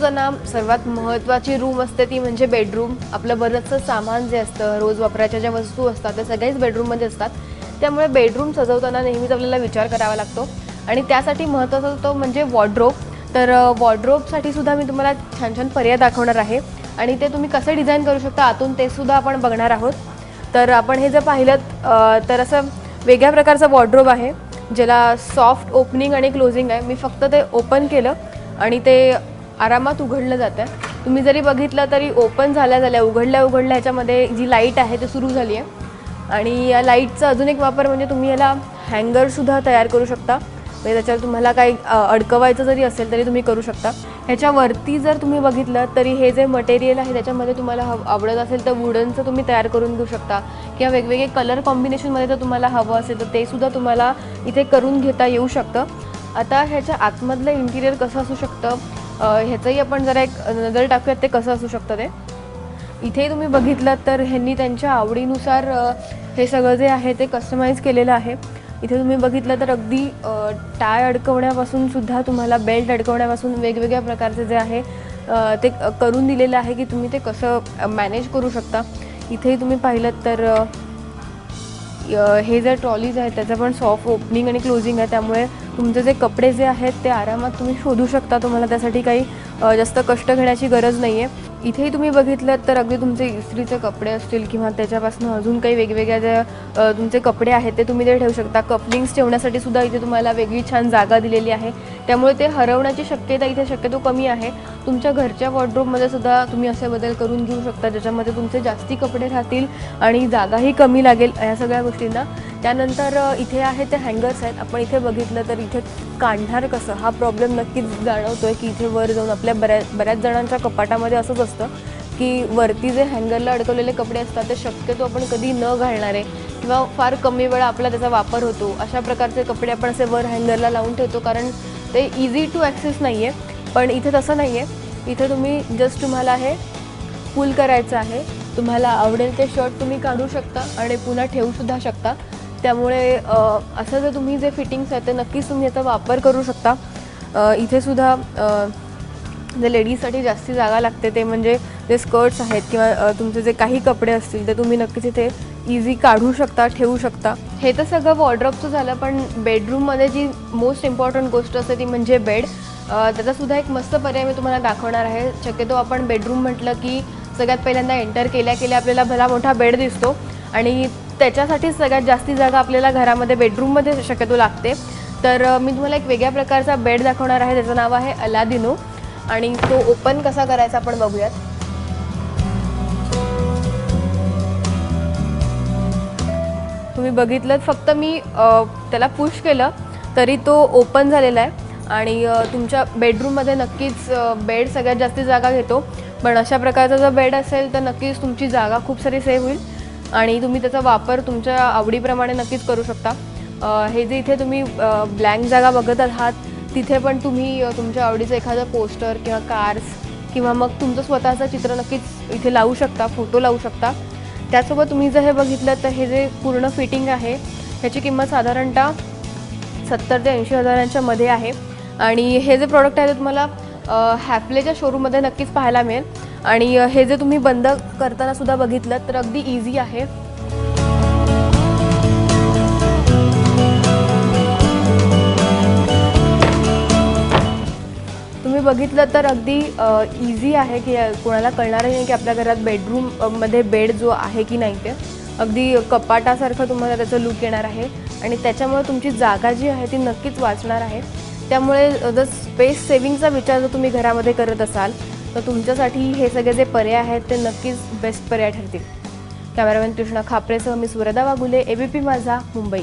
त्यांना सर्वात महत्त्वाची रूम असते ती म्हणजे बेडरूम आपलं बरंचसं सामान जे असतं रोज वापरायच्या ज्या वस्तू असतात त्या सगळ्याच बेडरूममध्ये असतात. त्यामुळे बेडरूम सजवताना नेहमीच आपल्याला विचार करावा लागतो. आणि त्यासाठी महत्त्वाचा तो म्हणजे वॉर्ड्रोब तर वॉर्ड्रोबसाठी सुद्धा मी तुम्हाला छान छान पर्याय दाखवणार आहे. आणि ते तुम्ही कसे डिझाईन करू शकता आतून ते सुद्धा आपण बघणार आहोत. तर आपण हे जर पाहिलं तर असं वेगळ्या प्रकारचं वॉर्ड्रोब आहे ज्याला सॉफ्ट ओपनिंग आणि क्लोजिंग आहे. मी फक्त ते ओपन केलं आणि ते आरामात उघडलं जातं तुम्ही जरी बघितलं तरी ओपन झाल्या झाल्या उघडल्या उघडल्या ह्याच्यामध्ये जी लाइट आहे ती सुरू झाली आहे आणि या लाईटचा अजून एक वापर म्हणजे तुम्ही याला हँगरसुद्धा तयार करू शकता. म्हणजे त्याच्यावर तुम्हाला काही अडकवायचं जरी असेल तरी तुम्ही करू शकता. ह्याच्यावरती जर तुम्ही बघितलं तरी हे जे मटेरियल आहे त्याच्यामध्ये तुम्हाला हव आवडत असेल तर वुडनचं तुम्ही तयार करून घेऊ शकता. किंवा वेगवेगळे कलर कॉम्बिनेशनमध्ये जर तुम्हाला हवं असेल तर तेसुद्धा तुम्हाला इथे करून घेता येऊ शकतं. आता ह्याच्या आतमधलं इंटिरियर कसं असू शकतं? ह्याचंही आपण जरा एक नजर टाकूयात ते कसं असू शकतं ते. इथेही तुम्ही बघितलं तर ह्यांनी त्यांच्या आवडीनुसार हे सगळं जे आहे ते कस्टमाइज केलेलं आहे. इथे तुम्ही बघितलं तर अगदी टाय अडकवण्यापासून सुद्धा तुम्हाला बेल्ट अडकवण्यापासून वेगवेगळ्या प्रकारचे जे आहे ते करून दिलेलं आहे की तुम्ही ते कसं मॅनेज करू शकता. इथेही तुम्ही पाहिलं तर हे जर ट्रॉलीज आहेत त्याचं पण सॉफ्ट ओपनिंग आणि क्लोजिंग आहे. त्यामुळे तुमचे जे कपडे जे आहेत ते आरामात तुम्ही शोधू शकता. तुम्हाला त्यासाठी काही जास्त कष्ट घेण्याची गरज नाही आहे इथेही तुम्ही बघितलं तर अगदी तुमचे इस्त्रीचे कपडे असतील किंवा त्याच्यापासून अजून काही वेगवेगळ्या ज्या तुमचे कपडे आहेत ते तुम्ही ते ठेवू शकता. कपलिंग्स ठेवण्यासाठी सुद्धा इथे तुम्हाला वेगळी छान जागा दिलेली आहे. त्यामुळे ते हरवण्याची शक्यता इथे शक्यतो कमी आहे. तुमच्या घरच्या वॉर्ड्रोबमध्ये सुद्धा तुम्ही असे बदल करून घेऊ शकता. ज्याच्यामध्ये तुमचे जास्ती कपडे राहतील आणि जागाही कमी लागेल. या सगळ्या गोष्टींना त्यानंतर इथे आहे ते हँगर्स आहेत. आपण इथे बघितलं तर इथे काढणार कसं हा प्रॉब्लेम नक्कीच जाणवतोय की इथे वर जाऊन आपल्या बऱ्याच बऱ्याच जणांच्या कपाटामध्ये असंच असतं की वरती जे हँगरला अडकवलेले कपडे असतात ते शक्यतो आपण कधी न घालणारे किंवा फार कमी वेळा आपला त्याचा वापर होतो. अशा प्रकारचे कपडे आपण असे वर हँगरला लावून ठेवतो कारण ते इझी टू ॲक्सेस नाही आहे पण इथे तसं नाही आहे इथे तुम्ही जस्ट तुम्हाला हे पूल करायचं आहे. तुम्हाला आवडेल ते शर्ट तुम्ही काढू शकता आणि पुन्हा ठेवूसुद्धा शकता. त्यामुळे असं जर तुम्ही जे फिटिंग्स आहेत ते नक्कीच तुम्ही याचा वापर करू शकता. इथे सुद्धा जे लेडीजसाठी जास्ती जागा लागते ते म्हणजे जे स्कर्ट्स आहेत किंवा तुमचे जे काही कपडे असतील ते तुम्ही नक्कीच इथे इझी काढू शकता ठेवू शकता. हे तर सगळं वॉर्ड्रॉपचं झालं पण बेडरूममध्ये जी मोस्ट इम्पॉर्टंट गोष्ट असते ती म्हणजे बेड त्याचासुद्धा एक मस्त पर्याय मी तुम्हाला दाखवणार आहे. शक्यतो आपण बेडरूम म्हटलं की सगळ्यात पहिल्यांदा एंटर केल्या केल्या आपल्याला भला मोठा बेड दिसतो. आणि त्याच्यासाठीच सगळ्यात जास्ती जागा आपल्याला घरामध्ये बेडरूममध्ये शक्यतो लागते. तर मी तुम्हाला एक वेगळ्या प्रकारचा बेड दाखवणार आहे. त्याचं नाव आहे अलादिनो. आणि तो ओपन कसा करायचा आपण बघूयात. तुम्ही बघितलं फक्त मी त्याला पुश केलं तरी तो ओपन झालेला आहे. आणि तुमच्या बेडरूममध्ये नक्कीच बेड सगळ्यात जास्त जागा घेतो. पण अशा प्रकारचा जर बेड असेल तर नक्कीच तुमची जागा खूप सारी सेव्ह होईल. आणि तुम्ही त्याचा वापर तुमच्या आवडीप्रमाणे नक्कीच करू शकता. हे जे इथे तुम्ही ब्लँक जागा बघत आहात तिथे पण तुम्ही तुमच्या आवडीचं एखादं पोस्टर किंवा कार्स किंवा मग तुमचं स्वतःचं चित्र नक्कीच इथे लावू शकता फोटो लावू शकता. त्यासोबत तुम्ही जर हे बघितलं तर हे जे पूर्ण फिटिंग आहे ह्याची किंमत साधारणतः सत्तर ते ऐंशी हजारांच्या मध्ये आहे. आणि हे जे प्रॉडक्ट आहे ते तुम्हाला हॅपलेच्या शोरूममध्ये नक्कीच पाहायला मिळेल. आणि हे जे तुम्ही बंद करताना सुद्धा बघितलं तर अगदी इझी आहे. तुम्ही बघितलं तर अगदी इझी आहे की कोणाला कळणारही नाही की आपल्या घरात बेडरूममध्ये बेड जो आहे की नाही ते. अगदी कपाटासारखं तुम्हाला त्याचं लुक येणार आहे. आणि त्याच्यामुळे तुमची जागा जी आहे ती नक्कीच वाचणार आहे. त्यामुळे जर स्पेस सेविंगचा विचार जर तुम्ही घरामध्ये करत असाल तर तुमच्यासाठी हे सगळे जे पर्याय आहेत ते नक्कीच बेस्ट पर्याय ठरतील. कॅमेरामॅन कृष्णा खापरेसह मी सुरदा वागुले एबीपी माझा मुंबई.